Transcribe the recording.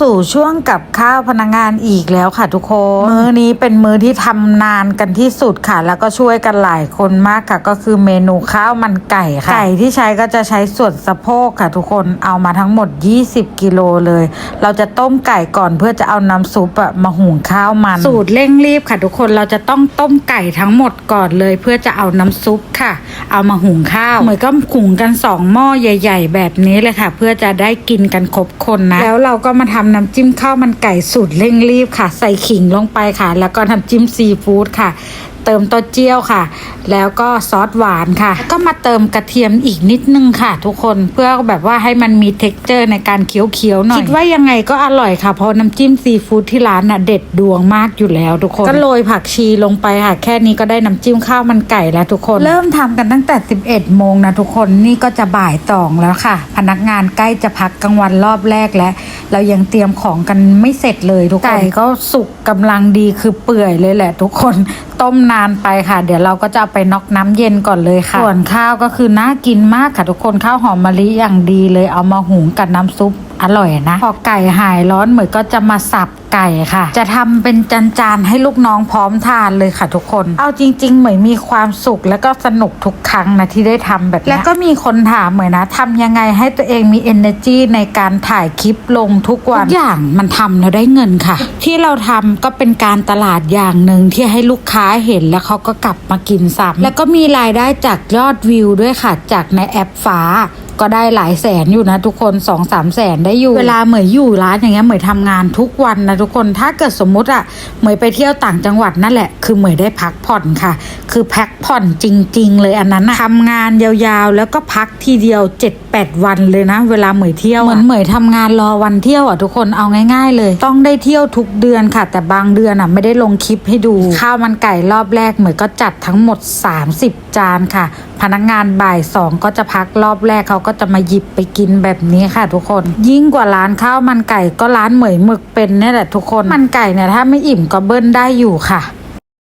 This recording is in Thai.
สู่ช่วงกับข้าวพนักงานอีกแล้วค่ะทุกคน มื้อนี้เป็นมื้อที่ทำนานกันที่สุดค่ะ แล้วก็ช่วยกันหลายคนมากค่ะ ก็คือเมนูข้าวมันไก่ค่ะ ไก่ที่ใช้ก็จะใช้ส่วนสะโพกค่ะ ทุกคนเอามาทั้งหมด 20 กิโลเลย เราจะต้มไก่ก่อนเพื่อจะเอาน้ำซุปอะมาหุงข้าวมันสูตรเร่งรีบค่ะ ทุกคนเราจะต้องต้มไก่ทั้งหมดก่อนเลย เพื่อจะเอาน้ำซุปค่ะ เอามาหุงข้าวเหมือนก็หุงกันสองหม้อใหญ่ ๆ แบบนี้เลยค่ะ เพื่อจะได้กินกันครบคนนะแล้วเราก็มาทำน้ำจิ้มข้าวมันไก่สูตรเร่งรีบค่ะ ใส่ขิงลงไปค่ะ แล้วก็น้ำจิ้มซีฟู้ดค่ะ เติมเต้าเจี้ยวค่ะ แล้วก็ซอสหวานค่ะก็มาเติมกระเทียมอีกนิดนึงค่ะ ทุกคนเพื่อแบบว่าให้มันมี t e x t อร์ในการเคี้ยวๆหน่อยคิดว่ายังไงก็อร่อยค่ะเพราะน้ำจิ้มซีฟู้ดที่ร้านน่ะเด็ดดวงมากอยู่แล้ว ทุกคนก็โรยผักชีลงไปค่ะ แค่นี้ก็ได้น้ำจิ้มข้าวมันไก่แล้วทุกคน เริ่มทำกันตั้งแต่ 11โมงนะทุกคนนี่ก็จะบ่ายสองแล้วค่ะ พนักงานใกล้จะพักกลางวันรอบแรกแล้ว เรายังเตรียมของกันไม่เสร็จเลยทุกคนไก่ก็สุกกำลังดีคือเปื่อยเลยแหละ ทุกคนต้มนานไปค่ะ เดี๋ยวเราก็จะเอาไปน็อกน้ำเย็นก่อนเลยค่ะ ส่วนข้าวก็คือน่ากินมากค่ะทุกคนข้าวหอมมะลิอย่างดีเลยเอามาหุงกับน้ำซุปอร่อยนะ พอไก่หายร้อนเหมือนก็จะมาสับ ไก่ค่ะ จะทำเป็นจานๆให้ลูกน้องพร้อมทานเลยค่ะทุกคน เอาจริง ๆ เหมือนมีความสุขแล้วก็สนุกทุกครั้งนะที่ได้ทำแบบนี้แล้วก็มีคนถามเหมือนนะทำยังไงให้ตัวเองมี energy ในการถ่ายคลิปลงทุกวันทุกอย่างมันทำแล้วได้เงินค่ะ ที่เราทำก็เป็นการตลาดอย่างหนึ่งที่ให้ลูกค้าเห็นแล้วเขาก็กลับมากินซ้ำแล้วก็มีรายได้จากยอดวิวด้วยค่ะ จากในแอปฟ้าก็ได้หลายแสนอยู่นะทุกคน2องสามแสนได้อยู่เวลาเหมยอยู่ร้านอย่างเงี้ยเหมยทำงานทุกวันนะทุกคนถ้าเกิดสมมุติอะเหมยไปเที่ยวต่างจังหวัดนั่นแหละ คือเหมยได้พักผ่อนค่ะ คือพักผ่อนจริง ๆ เลยอันนั้นนะทำงานยาวๆ แล้วก็พักทีเดียว7-8วันเลยนะ เวลาเหมยเที่ยวเหมือนเหมยทำงานรอวันเที่ยวอะทุกคนเอาง่าย ๆ เลย ต้องได้เที่ยวทุกเดือนค่ะ แต่บางเดือนอะไม่ได้ลงคลิปให้ดู ข้าวมันไก่รอบแรกเหมยก็จัดทั้งหมด 30 จานค่ะพนักงานบ่ายสองก็จะพักรอบแรกเขาก็จะมาหยิบไปกินแบบนี้ค่ะทุกคน ยิ่งกว่าร้านข้าวมันไก่ก็ร้านเหมยหมึกเป็นนี่แหละทุกคนมันไก่เนี่ยถ้าไม่อิ่มก็เบิ้ลได้อยู่ค่ะ